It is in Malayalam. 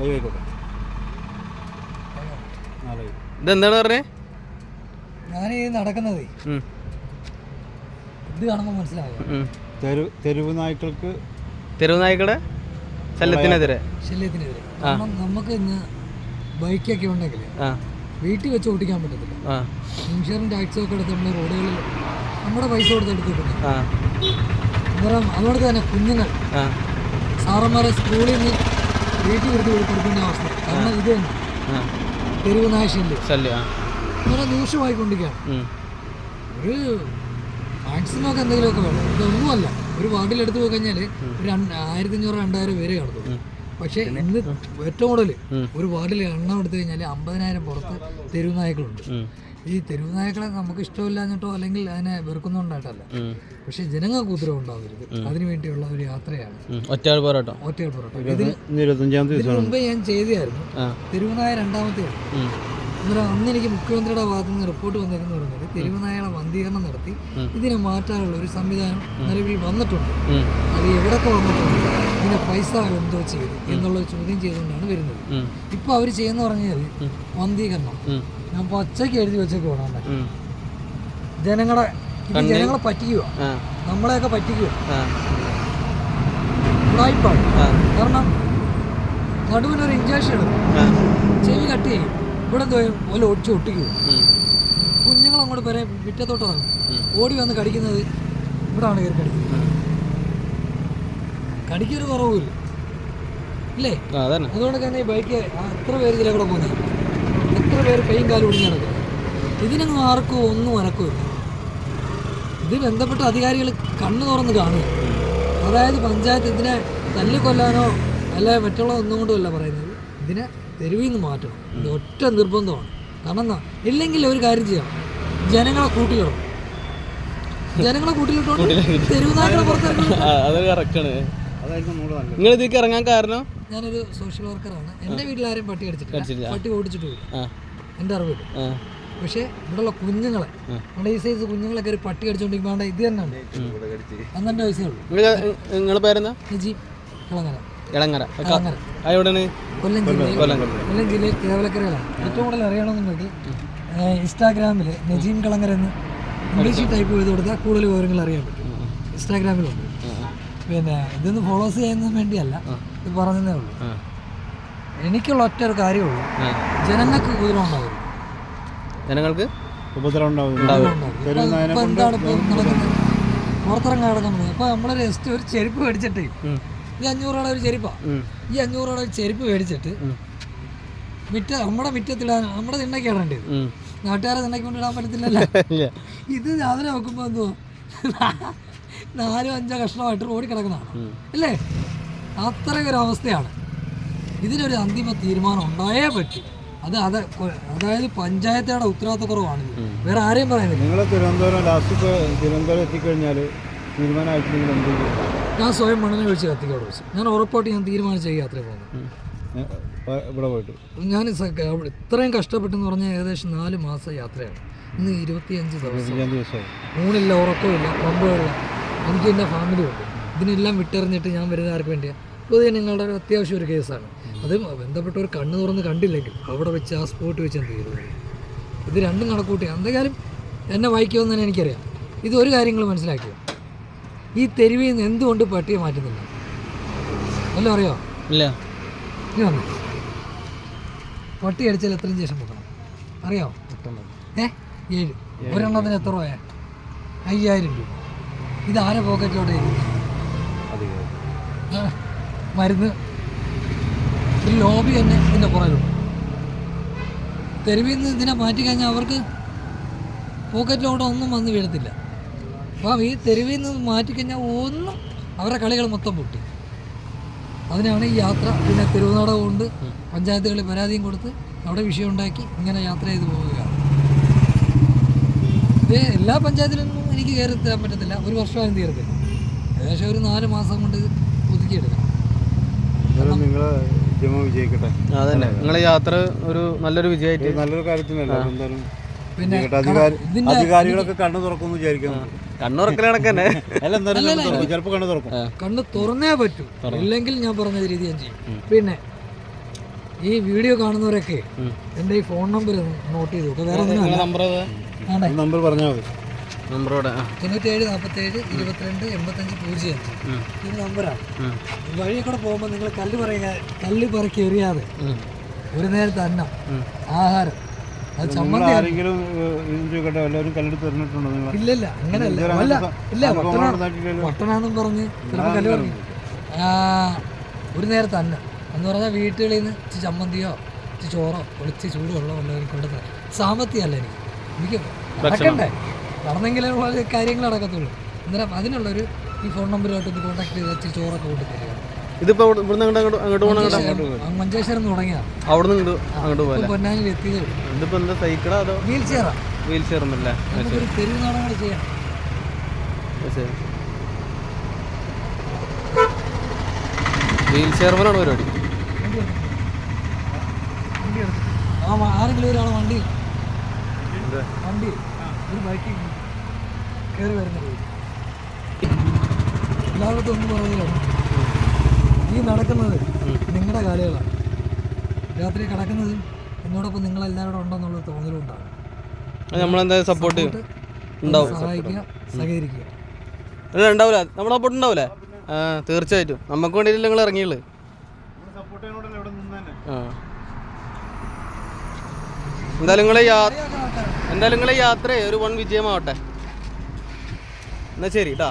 ലൈവ് ആയിക്കോട്ടെ. ആ ലൈവ് ഇതെന്താണ് പറഞ്ഞേ? ഞാൻ ഈ നടക്കുന്നത് ഇത് കാണുമ്പോൾ മനസ്സിലായോ തെരു തെരുവ് നായ്ക്കൾക്ക് തെരുവ് നായ്ക്കളുടെ ശല്യത്തിനെതിരെ. ശല്യത്തിനെതിരെ കാരണം നമുക്ക് ഇന്ന് ബൈക്കൊക്കെ ഉണ്ടെങ്കിൽ ആ. വീട്ടിൽ വെച്ച് ഓടിക്കാൻ പറ്റത്തില്ല. ആ. ഇൻഷുറൻസ് ടാക്സും ഒക്കെ എടുത്ത് നമ്മൾ റോഡുകളിൽ നമ്മുടെ പൈസ കൊടുത്ത് എടുത്തിട്ടുണ്ട് ആ. അന്നേരം അതുകൊണ്ട് തന്നെ കുഞ്ഞുങ്ങൾ. ആ. സാറന്മാരെ സ്കൂളിൽ നിന്ന് വീട്ടിൽ വെറുതെ കൊടുക്കേണ്ട അവസ്ഥ. കാരണം ഇത് തന്നെ തെരുവ് ആ. അങ്ങനെ രൂക്ഷമായിക്കൊണ്ടിരിക്കുകയാണ് ഒരു മാക്സിമം ഒക്കെ എന്തെങ്കിലുമൊക്കെ വേണം. ഇതൊന്നുമല്ല. ഒരു വാർഡിൽ എടുത്തു പോയി കഴിഞ്ഞാൽ ഒരു ആയിരത്തി അഞ്ഞൂറ് രണ്ടായിരം പേരെ കാണത്തുള്ളൂ. പക്ഷേ ഇന്ന് ഏറ്റവും കൂടുതൽ ഒരു വാർഡിൽ എണ്ണം എടുത്തു കഴിഞ്ഞാൽ അമ്പതിനായിരം പുറത്ത് തെരുവ് നായ്ക്കളുണ്ട്. ഈ തെരുവ് നായ്ക്കളെ നമുക്ക് ഇഷ്ടമില്ലാഞ്ഞിട്ടോ അല്ലെങ്കിൽ അതിനെ വെറുക്കുന്നുണ്ടായിട്ടല്ല. പക്ഷെ ജനങ്ങൾക്ക് ഉത്തരവ് ഉണ്ടാവരുത് അതിനു വേണ്ടിയുള്ള ഒരു യാത്രയാണ്. ഒറ്റ ഒറ്റയാൾ ഒറ്റ ഒറ്റയാൾ മുമ്പ് ഇതിന് മുമ്പേ ഞാൻ ചെയ്തായിരുന്നു ആ. തെരുവുനായ രണ്ടാമത്തെയാണ്. ഉം, അന്നേരം അന്ന് എനിക്ക് മുഖ്യമന്ത്രിയുടെ ഭാഗത്ത് നിന്ന് റിപ്പോർട്ട് വന്നേക്കെന്ന് പറഞ്ഞാൽ തെരുവുനായകളെ വന്ധീകരണം നടത്തി ഇതിനെ മാറ്റാനുള്ള ഒരു സംവിധാനം നിലവിൽ വന്നിട്ടുണ്ട്. അത് എവിടൊക്കെ വന്നിട്ടുണ്ട്? ഇതിനെ പൈസ എന്തോ ചെയ്തു എന്നുള്ള ചോദ്യം ചെയ്തുകൊണ്ടാണ് വരുന്നത്. ഇപ്പൊ അവർ അവർ ചെയ്യുന്ന പറഞ്ഞാൽ വന്ധീകരണം ഞാൻ പച്ചയ്ക്ക് എഴുതി വെച്ചൊക്കെ ഓടാൻ ഉം. ജനങ്ങളെ ഇത് ജനങ്ങളെ പറ്റിക്കുക. നമ്മളെയൊക്കെ പറ്റിക്കുക. ഉടായിപ്പാണ് കാരണം നടുവിനൊരു ഇഞ്ചക്ഷൻ എടുക്കും ചെവി കട്ട് ചെയ്യും. ഇവിടെ പോലെ ഒടിച്ച് ഒട്ടിക്കുക കുഞ്ഞുങ്ങളങ്ങോട്ട് കുഞ്ഞുങ്ങൾ അങ്ങോട്ട് വരെ മുറ്റത്തോട്ട് ഇറങ്ങും ഓടി വന്ന് കടിക്കുന്നത് ഇവിടാണ് കയറി കടിക്കുന്നത്. കടിക്കൊരു കുറവില്ല ഇല്ലേ? അതന്നെ. അതുകൊണ്ട് തന്നെ ഈ ബൈക്ക് എത്ര പേര് ഇതിലെ കൂടെ പോകുന്നത് എത്ര പേര് കൈയും കാലും ഒടിഞ്ഞു നടക്കും? ഇതിനൊന്നും ആർക്കും ഒന്നും അനക്കുമില്ല ഇത് ബന്ധപ്പെട്ട അധികാരികൾ കണ്ണു തുറന്ന് കാണുക. അതായത് പഞ്ചായത്ത് ഇതിനെ തല്ലിക്കൊല്ലാനോ അല്ല മറ്റുള്ള ഒന്നും കൊണ്ടുമല്ല പറയുന്നത്. ഇതിനെ തെരുവിൽ നിന്ന് മാറ്റണം. ഇത് ഒറ്റ നിർബന്ധമാണ്. കാരണം ഇല്ലെങ്കിൽ ഒരു കാര്യം ചെയ്യാം. ജനങ്ങളെ കൂട്ടിലിടണം. ജനങ്ങളെ കൂട്ടിലിട്ടോണ്ട് തെരുവ് നാട്ടിലെ പുറത്തിറങ്ങി നിങ്ങൾ ഇതിലേക്ക് ഇറങ്ങാൻ കാരണം? ഞാനൊരു സോഷ്യൽ വർക്കറാണ് എന്റെ വീട്ടിലാരും പട്ടി. അടിച്ചിട്ടില്ല പട്ടി ഓടിച്ചിട്ടില്ല ആ. എന്റെ അറിവ് പക്ഷേ ഇവിടെയുള്ള കുഞ്ഞുങ്ങളെ നമ്മുടെ ഈ സൈസ് കുഞ്ഞുങ്ങളൊക്കെ ഒരു പട്ടി കടിച്ചോണ്ടിരിക്കുമ്പോൾ വേണ്ട ഇത് തന്നെയാണ്. അന്നെ വയസ്സേ ഉള്ളൂ. നിങ്ങൾ നിങ്ങളെ പേരെന്താ? നജീബ് കളങ്ങര ഇളങ്ങര. എവിടെയാണ്? കൊല്ലം ജില്ലയിൽ. കൊല്ലം ജില്ലയിൽ കേവലക്കരകളാണ് ഏറ്റവും കൂടുതൽ അറിയണമെന്നുണ്ടെങ്കിൽ ഇൻസ്റ്റാഗ്രാമിൽ ഇൻസ്റ്റാഗ്രാമിൽ നജീം കളങ്ങര എന്ന് ഇംഗ്ലീഷിൽ ടൈപ്പ് ചെയ്ത് കൊടുത്താൽ കൂടുതൽ വിവരങ്ങൾ അറിയാൻ പറ്റും. ഇൻസ്റ്റാഗ്രാമിലുണ്ട്. പിന്നെ ഇതൊന്ന് ഫോളോസ് ചെയ്യുന്നതിന് വേണ്ടിയല്ല. ഇത് പറഞ്ഞതേ ഉള്ളൂ. എനിക്കുള്ള ഒറ്റ ഒരു കാര്യമുള്ളൂ ജനങ്ങൾക്ക് ഉപദ്രവം ഉണ്ടാവും ജനങ്ങൾക്ക് ഉപദ്രവം ഉണ്ടാവും ഇപ്പൊ എന്താണ് ഇപ്പൊ നടക്കുന്നത്? പുറത്തിറങ്ങാൻ നടക്കുന്നത്. ഇപ്പൊ നമ്മളൊരു ജസ്റ്റ് ഒരു ചെരുപ്പ് മേടിച്ചിട്ട്. ഈ അഞ്ഞൂറ് രൂപയുടെ ഒരു ചെരുപ്പാ. ഈ അഞ്ഞൂറ് രൂപയുടെ ഒരു ചെരുപ്പ് മേടിച്ചിട്ട്. മിറ്റ നമ്മുടെ മിറ്റത്തിടാൻ നമ്മുടെ തിണ്ണയ്ക്ക് ഇടേണ്ടത്. ഉം. നാട്ടുകാരെ തിണ്ണയ്ക്ക് കൊണ്ടിടാൻ പറ്റത്തില്ലല്ലോ. ഇത് അതിനെ നോക്കുമ്പോ എന്തോ നാലോ അഞ്ചോ കഷ്ണമായിട്ട് റോഡിൽ കിടക്കുന്നതാണ്. അല്ലേ? അവസ്ഥയാണ് ഇതിനൊരു അന്തിമ തീരുമാനം ഉണ്ടായേ പറ്റൂ. അത് അത് അതായത് പഞ്ചായത്തുകളുടെ ഉത്തരവാദിത്തക്കുറവാണ് വേറെ ആരെയും പറയുന്നില്ല. നിങ്ങൾ തിരുവനന്തപുരം ലാസ്റ്റ് തിരുവനന്തപുരം എത്തിക്കഴിഞ്ഞാൽ തീരുമാനമായിട്ട് ഞാൻ സ്വയം മണ്ണിനെ വിളിച്ച് കത്തിക്കോട് വിളിച്ചു ഞാൻ ഉറപ്പായിട്ട് ഞാൻ തീരുമാനിച്ച ഈ പോകുന്നു ഇവിടെ പോയിട്ട്. ഞാൻ ഇത്രയും കഷ്ടപ്പെട്ടെന്ന് പറഞ്ഞാൽ ഏകദേശം നാല് മാസം യാത്രയാണ്. ഇന്ന് ഇരുപത്തിയഞ്ച് ദിവസം. ഊണില്ല ഉറക്കമില്ല പമ്പുകളില്ല. എനിക്ക് എന്റെ ഫാമിലി ഉണ്ട്. ഇതിനെല്ലാം വിട്ടെറിഞ്ഞിട്ട് ഞാൻ വരുന്ന ആർക്ക് വേണ്ടിയാണ് പൊതുജനങ്ങളുടെ ഒരു അത്യാവശ്യം ഒരു കേസാണ് അത് ബന്ധപ്പെട്ട ഒരു കണ്ണ് തുറന്ന് കണ്ടില്ലെങ്കിൽ അവിടെ വെച്ച് ആ സ്പോട്ട് വെച്ച് എന്ത് ചെയ്തു ഇത് രണ്ടും കണക്കൂട്ടി. എന്തെങ്കിലും എന്നെ വായിക്കുമെന്ന് തന്നെ എനിക്കറിയാം. ഇത് ഒരു കാര്യങ്ങൾ മനസ്സിലാക്കിയോ? ഈ തെരുവിൽ നിന്ന് എന്തുകൊണ്ട് പട്ടിയെ മാറ്റുന്നില്ല? വല്ലതും അറിയോ? ഇല്ല. ഇനി വന്നു. പട്ടി അടിച്ചാൽ എത്രയും ശേഷം പോകണം അറിയാമോ ഏ? ഏഴ്. ഒരെണ്ണത്തിന് എത്ര രൂപയാ അയ്യായിരം രൂപ. ഇത് ആരെ പോക്കറ്റിലോട്ട് മരുന്ന്. ഒരു ലോബി തന്നെ ഇതിന്റെ പുറകിലുണ്ട് തെരുവിൽ നിന്ന് ഇതിനെ മാറ്റി കഴിഞ്ഞാൽ അവർക്ക് പോക്കറ്റിലോട്ട് ഒന്നും വന്ന് വീഴത്തില്ല. അപ്പം ഈ തെരുവിൽ നിന്ന് മാറ്റി കഴിഞ്ഞാൽ ഒന്നും അവരുടെ കളികൾ മൊത്തം പൊട്ടി. അതിനാണ് ഈ യാത്ര പിന്നെ തെരുവുനാടകം കൊണ്ട് പഞ്ചായത്തുകളിൽ പരാതിയും കൊടുത്ത് അവിടെ വിഷയം ഉണ്ടാക്കി ഇങ്ങനെ യാത്ര ചെയ്ത് പോവുകയാണ് ഇത് എല്ലാ പഞ്ചായത്തിലൊന്നും എനിക്ക് കയറി തരാൻ പറ്റത്തില്ല. ഒരു വർഷം എന്ത് തീരത്തില്ല. ഏകദേശം ഒരു നാല് മാസം കൊണ്ട് ഒതുക്കിയെടുക്കണം. നിങ്ങളെ ജമ വിജയിക്കട്ടെ. അതന്നെ. നിങ്ങളെ യാത്ര ഒരു നല്ലൊരു വിജയമായിട്ട് നല്ലൊരു കാര്യത്തിനല്ല? എന്തായാലും പിന്നെ വിജയിക്കട്ടെ. അധികാരി ഇതിന്റെ- അധികാരികളൊക്കെ കണ്ണു. ചിലപ്പോൾ തുറക്കും. തുറന്നേ പറ്റൂ. ഇല്ലെങ്കിൽ ഞാൻ പറഞ്ഞ രീതി ഞാൻ ചെയ്യും. പിന്നെ ഈ വീഡിയോ കാണുന്നവരൊക്കെ എന്റെ എന്റെ ഈ ഫോൺ നമ്പർ നോട്ട് ചെയ്ത് നോക്കുക വേറെ നമ്പർ പറഞ്ഞാൽ മതി. നമ്പറോടെ തൊണ്ണൂറ്റേഴ് നാൽപ്പത്തേഴ് ഇരുപത്തിരണ്ട് എൺപത്തഞ്ച് പൂജ്യം. അഞ്ച്. ഇത് നമ്പറാണ്. കൂടെ പോകുമ്പോൾ നിങ്ങൾ കല്ല് പറയുക കല്ല് പറക്കി എറിയാതെ. ഒരു നേരത്തെ അന്നം ആഹാരം. ആരെങ്കിലും എല്ലാവരും കല്ലെടുത്ത് എറിഞ്ഞിട്ടുണ്ടോ ഇല്ലല്ല അങ്ങനെയല്ല. അല്ല ഇല്ല പറഞ്ഞ് ചിലപ്പോൾ കല്ല് പറഞ്ഞു ആ, ഒരു നേരത്തെ അന്നം. എന്ന് പറഞ്ഞാൽ വീട്ടുകളിൽ നിന്ന് ചമ്മന്തിയോ ചോറോ ഒളിച്ച് എനിക്ക് കൊണ്ടുതരാം സാമ്പത്തികമല്ല എനിക്ക്. എനിക്ക് നടക്കണ്ടേ? നടന്നെങ്കിലേ ഉള്ള കാര്യങ്ങൾ നടക്കത്തുള്ളൂ. അന്നേരം അതിനുള്ളൊരു ഈ ഫോൺ നമ്പറുമായിട്ട് ഒന്ന് കോൺടാക്ട് ചെയ്ത് ചോറൊക്കെ കൊണ്ടു തരിക. ഇതിപ്പോ ഇവിടെ- ഇവിടുന്ന് അങ്ങോട്ട് അങ്ങോട്ട് അങ്ങോട്ട് പോകണം മഞ്ചേശ്വരം തുടങ്ങിയാ അവിടെ നിന്ന് ഇങ്ങോട്ട് അങ്ങോട്ട് പോകല്ലേ പൊന്നാനിൽ എത്തിയതേ ഇതിപ്പോ എന്താ സൈക്കിളാ അതോ? വീൽ ചെയറാ. വീൽ ചെയർ ഒന്നുമില്ലേ നമുക്കൊരു തെരുവ് നാടകങ്ങൾ ചെയ്യാം. വീൽ ചെയർമനാണ് പരിപാടി. വണ്ടി എടുക്ക്. വണ്ടി എടുക്ക്. ആ മ- ആരെങ്കിലും ഒരാളെ വണ്ടി വണ്ടി ഒരു ബൈക്കിൽ കയറി വരുന്നത്. എല്ലായിടത്തും ഒന്നും പറയുന്നില്ല ഈ നടക്കുന്നത് നിങ്ങളുടെ കാലുകളാണ്. രാത്രി കിടക്കുന്നത് എന്നോടൊപ്പം നിങ്ങളെല്ലാവരും ഉണ്ടെന്നുള്ള തോന്നലുണ്ടാകും നമ്മളെന്തായാലും സപ്പോർട്ട് ഉണ്ടാവും സഹായിക്കുക സഹകരിക്കുക. ഇല്ല ഉണ്ടാവില്ല നമ്മളെ സപ്പോർട്ട് ഉണ്ടാവില്ലേ തീർച്ചയായിട്ടും. നമുക്ക് വേണ്ടിയിട്ടില്ല നിങ്ങൾ ഇറങ്ങിയുള്ളൂ? സപ്പോർട്ട് ചെയ്യാനോടല്ലേ ഇവിടെ നിന്ന് തന്നെ. ആ. എന്തായാലും നിങ്ങളെ എന്തായാലും ഒരു വൺ വിജയമാവട്ടെ. എന്നാ ശരി കേട്ടാ